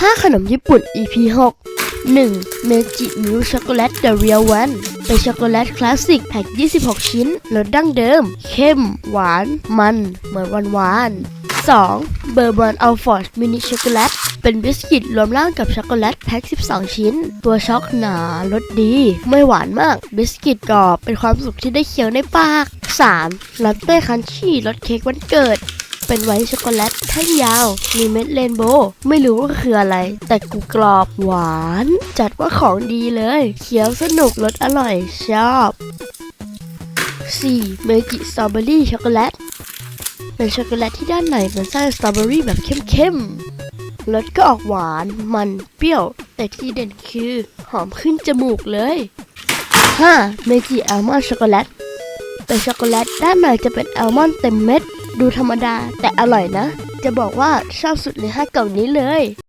5 ขนมญี่ปุ่น EP 6 1. เมจิมิลช็อกโกแลต The Real One เป็นช็อกโกแลตคลาสสิกแพ็ค 26 ชิ้นรสดั้งเดิม เข้ม หวาน มัน เหมือนวันวาน 2. เบอร์บอนอัลฟอร์ดมินิช็อกโกแลตเป็นบิสกิตรวมร่างกับช็อกโกแลตแพ็ค 12 ชิ้น ตัวช็อกหนารสดี ไม่หวานมาก บิสกิตกรอบ เป็นความสุขที่ได้เคี้ยวในปาก 3. ลาเต้คันชี่รสเค้กวันเกิด เป็นไวท์ช็อกโกแลตแท่งยาว มีเม็ดเรนโบว์ไม่รู้ว่าคืออะไร แต่กูกรอบหวาน จัดว่าของดีเลยเคี้ยวสนุกรสอร่อยชอบ 4. เมจิสตรอเบอรี่ช็อกโกแลตเป็นช็อกโกแลตที่ด้านในเป็นไส้สตรอเบอรี่แบบเข้มๆรสก็ออกหวานมันเปรี้ยว แต่ที่เด่นคือหอมขึ้นจมูกเลย 5. เมจิอัลมอนด์ช็อกโกแลตเป็นช็อกโกแลตด้านในจะเป็นอัลมอนด์เต็มเม็ด ดูธรรมดาแต่อร่อยนะ จะบอกว่าชอบสุดในห้ากล่องนี้เลย